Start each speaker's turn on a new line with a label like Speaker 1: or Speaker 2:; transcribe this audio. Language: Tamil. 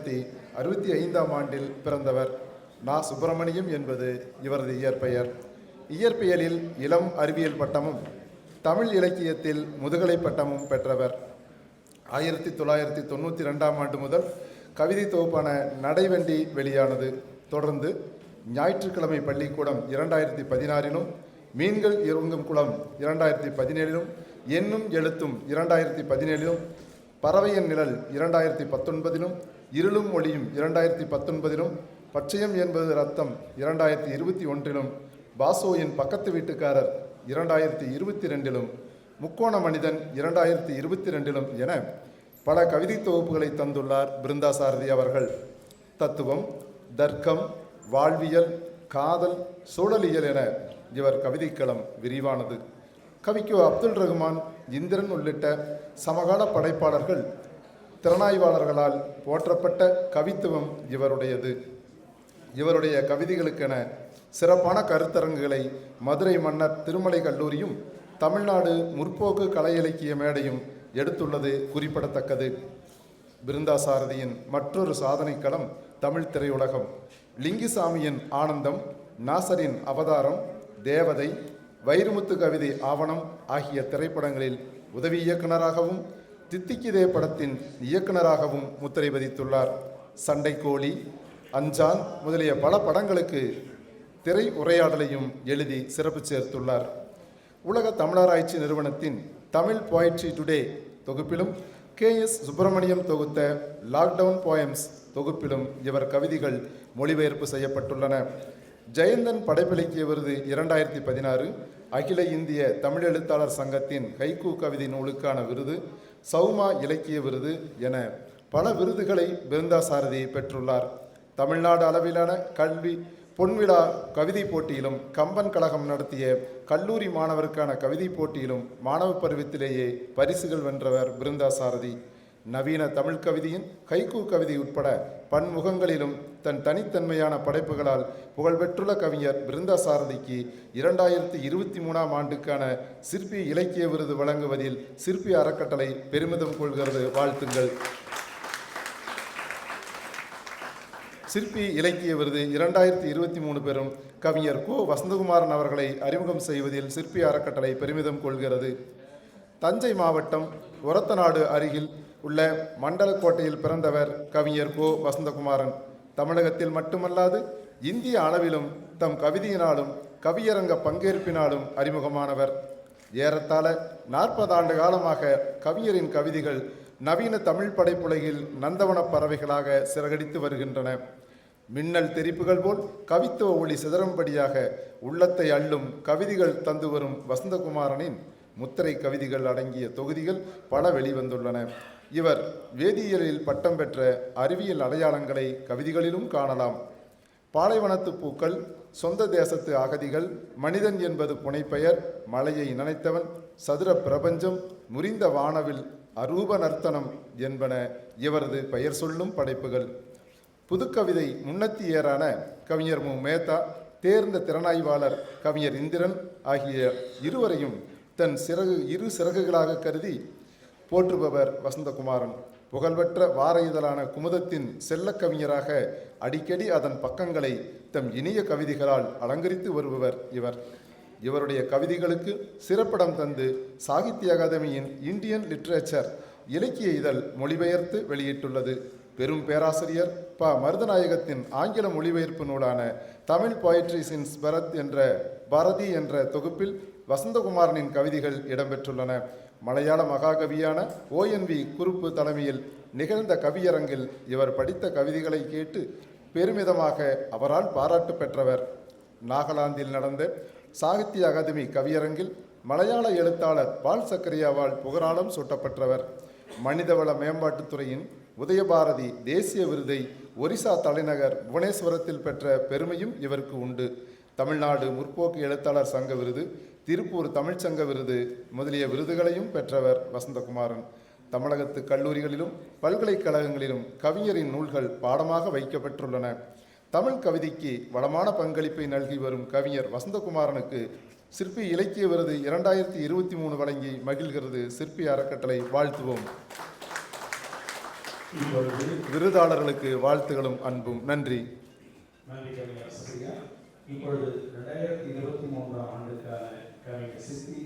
Speaker 1: ஆயிரத்தி அறுபத்தி ஐந்தாம் ஆண்டில் பிறந்தவர் நா. சுப்பிரமணியம் என்பது இவரது இயற்பெயர். இயற்பியலில் இளம் அறிவியல் பட்டமும் தமிழ் இலக்கியத்தில் முதுகலை பட்டமும் பெற்றவர். ஆயிரத்தி தொள்ளாயிரத்தி தொண்ணூற்றி ரெண்டாம் ஆண்டு முதல் கவிதை தொகுப்பான நடைவண்டி வெளியானது. தொடர்ந்து ஞாயிற்றுக்கிழமை பள்ளிக்கூடம் இரண்டாயிரத்தி பதினாறிலும் மீன்கள் இறங்கும் குளம் இரண்டாயிரத்தி பதினேழிலும் என்னும் எழுத்தும் இரண்டாயிரத்தி பதினேழிலும் பறவையின் நிழல் இரண்டாயிரத்தி பத்தொன்பதிலும் இருளும் ஒளியும் இரண்டாயிரத்தி பத்தொன்பதிலும் பச்சையம் என்பது ரத்தம் இரண்டாயிரத்தி இருபத்தி ஒன்றிலும் பாசோயின் பக்கத்து வீட்டுக்காரர் இரண்டாயிரத்தி இருபத்தி ரெண்டிலும் முக்கோண மனிதன் இரண்டாயிரத்தி இருபத்தி ரெண்டிலும் என பல கவிதை தொகுப்புகளை தந்துள்ளார் பிருந்தா சாரதி அவர்கள். தத்துவம் தர்க்கம் வாழ்வியல் காதல் சூழலியல் என இவர் கவிதைக்களம் விரிவானது. கவிக்கு அப்துல் ரஹ்மான் இந்திரன் உள்ளிட்ட சமகால படைப்பாளர்கள் திறனாய்வாளர்களால் போற்றப்பட்ட கவித்துவம் இவருடையது. இவருடைய கவிதைகளுக்கென சிறப்பான கருத்தரங்குகளை மதுரை மன்னர் திருமலை கல்லூரியும் தமிழ்நாடு முற்போக்கு கலை இலக்கிய மேடையும் எடுத்துள்ளது குறிப்பிடத்தக்கது. பிருந்தாசாரதியின் மற்றொரு சாதனைக்களம் தமிழ் திரையுலகம். லிங்கிசாமியின் ஆனந்தம் நாசரின் அவதாரம் தேவதை வைரமுத்து கவிதை ஆவணம் ஆகிய திரைப்படங்களில் உதவி இயக்குனராகவும் தித்திக்கிதே படத்தின் இயக்குனராகவும் முத்திரை பதித்துள்ளார். சண்டைக்கோழி அஞ்சான் முதலிய பல படங்களுக்கு திரை உரையாடலையும் எழுதி சிறப்பு சேர்த்துள்ளார். உலக தமிழராய்ச்சி நிறுவனத்தின் தமிழ் போயிட்ரி டுடே தொகுப்பிலும் கே எஸ் சுப்பிரமணியம் தொகுத்த லாக்டவுன் போயம்ஸ் தொகுப்பிலும் இவர் கவிதைகள் மொழிபெயர்ப்பு செய்யப்பட்டுள்ளன. ஜெயந்தன் படைப்பிலக்கிய விருது இரண்டாயிரத்தி பதினாறு அகில இந்திய தமிழ் எழுத்தாளர் சங்கத்தின் ஹைக்கூ கவிதை நூலுக்கான விருது சௌமா இலக்கிய விருது என பல விருதுகளை பிருந்தாசாரதி பெற்றுள்ளார். தமிழ்நாடு அளவிலான கல்வி பொன்விழா கவிதை போட்டியிலும் கம்பன் கழகம் நடத்திய கல்லூரி மாணவருக்கான கவிதை போட்டியிலும் மாணவ பருவத்திலேயே பரிசுகள் வென்றவர் பிருந்தாசாரதி நவீன தமிழ் கவிதையின் கைகூ கவிதை உட்பட பன்முகங்களிலும் தன் தனித்தன்மையான படைப்புகளால் புகழ்பெற்றுள்ள கவிஞர் பிருந்தாசாரதிக்கு இரண்டாயிரத்தி இருபத்தி மூணாம் ஆண்டுக்கான சிற்பி இலக்கிய விருது வழங்குவதில் சிற்பி அறக்கட்டளை பெருமிதம் கொள்கிறது. வாழ்த்துங்கள். சிற்பி இலக்கிய விருது இரண்டாயிரத்தி இருபத்தி மூணு பெறும் கவிஞர் கோ வசந்தகுமாரன் அவர்களை அறிமுகம் செய்வதில் சிற்பி அறக்கட்டளை பெருமிதம் கொள்கிறது. தஞ்சை மாவட்டம் ஒரத்தநாடு அருகில் உள்ள மண்டலக்கோட்டையில் பிறந்தவர் கவிஞர் கோ. வசந்தகுமாரன். தமிழகத்தில் மட்டுமல்லாது இந்திய அளவிலும் தம் கவிதையினாலும் கவியரங்க பங்கேற்பினாலும் அறிமுகமானவர். ஏறத்தாழ நாற்பது ஆண்டு காலமாக கவிஞரின் கவிதைகள் நவீன தமிழ் படைப்புலகில் நந்தவன பறவைகளாக சிறகடித்து வருகின்றன. மின்னல் தெரிப்புகள் போல் கவித்துவ ஒளி சிதறும்படியாக உள்ளத்தை அள்ளும் கவிதைகள் தந்து வரும் வசந்தகுமாரனின் முத்திரை கவிதைகள் அடங்கிய தொகுதிகள் பல வெளிவந்துள்ளன. இவர் வேதியியலில் பட்டம் பெற்ற அறிவியல் அடையாளங்களை கவிதைகளிலும் காணலாம். பாலைவனத்து பூக்கள் சொந்த தேசத்து அகதிகள் மனிதன் என்பது புனைப்பெயர் மலையை நினைத்தவன் சதுர பிரபஞ்சம் முறிந்த வானவில் அரூப நர்த்தனம் என்பன இவரது பெயர் சொல்லும் படைப்புகள். புதுக்கவிதை முன்னத்தியரான கவிஞர் மு. மேத்தா தேர்ந்த திறனாய்வாளர் கவிஞர் இந்திரன் ஆகிய இருவரையும் தன் சிறகு இரு சிறகுகளாக கருதி போற்றுபவர் வசந்தகுமாரன். புகழ்பெற்ற வார இதழான குமுதத்தின் செல்ல கவிஞராக அடிக்கடி அதன் பக்கங்களை தம் இனிய கவிதைகளால் அலங்கரித்து வருபவர் இவர். இவருடைய கவிதைகளுக்கு சிறப்பிடம் தந்து சாகித்ய அகாதமியின் இந்தியன் லிட்ரேச்சர் இலக்கிய இதழ் மொழிபெயர்த்து வெளியிட்டுள்ளது. பெரும் பேராசிரியர் ப. மருதநாயகத்தின் ஆங்கில மொழிபெயர்ப்பு நூலான தமிழ் போயட்ரிஸ் சின்ஸ் பரத் என்ற பாரதி என்ற தொகுப்பில் வசந்தகுமாரனின் கவிதைகள் இடம்பெற்றுள்ளன. மலையாள மகாகவியான ஓஎன்வி குறுப்பு தலைமையில் நிகழ்ந்த கவியரங்கில் இவர் படித்த கவிதைகளை கேட்டு பெருமிதமாக அவரால் பாராட்டு பெற்றவர். நாகாலாந்தில் நடந்த சாகித்ய அகாதமி கவியரங்கில் மலையாள எழுத்தாளர் பால் சக்கரியாவால் புகழாலம் சூட்டப்பெற்றவர். மனிதவள மேம்பாட்டுத்துறையின் உதயபாரதி தேசிய விருதை ஒரிசா தலைநகர் புவனேஸ்வரத்தில் பெற்ற பெருமையும் இவருக்கு உண்டு. தமிழ்நாடு முற்போக்கு எழுத்தாளர் சங்க விருது திருப்பூர் தமிழ்ச்சங்க விருது முதலிய விருதுகளையும் பெற்றவர் வசந்தகுமாரன். தமிழகத்து கல்லூரிகளிலும் பல்கலைக்கழகங்களிலும் கவிஞரின் நூல்கள் பாடமாக வைக்கப்பட்டுள்ளன தமிழ் கவிதைக்கு வளமான பங்களிப்பை நல்கி வரும் கவிஞர் வசந்தகுமாரனுக்கு சிற்பி இலக்கிய விருது இரண்டாயிரத்தி இருபத்தி மூணு வழங்கி மகிழ்கிறது சிற்பி அறக்கட்டளை. வாழ்த்துவோம். விருதாளர்களுக்கு வாழ்த்துகளும் அன்பும். நன்றி.
Speaker 2: இப்பொழுது ரெண்டாயிரத்தி இருபத்தி மூன்றாம் ஆண்டுக்கான கவிஞர் சித்தி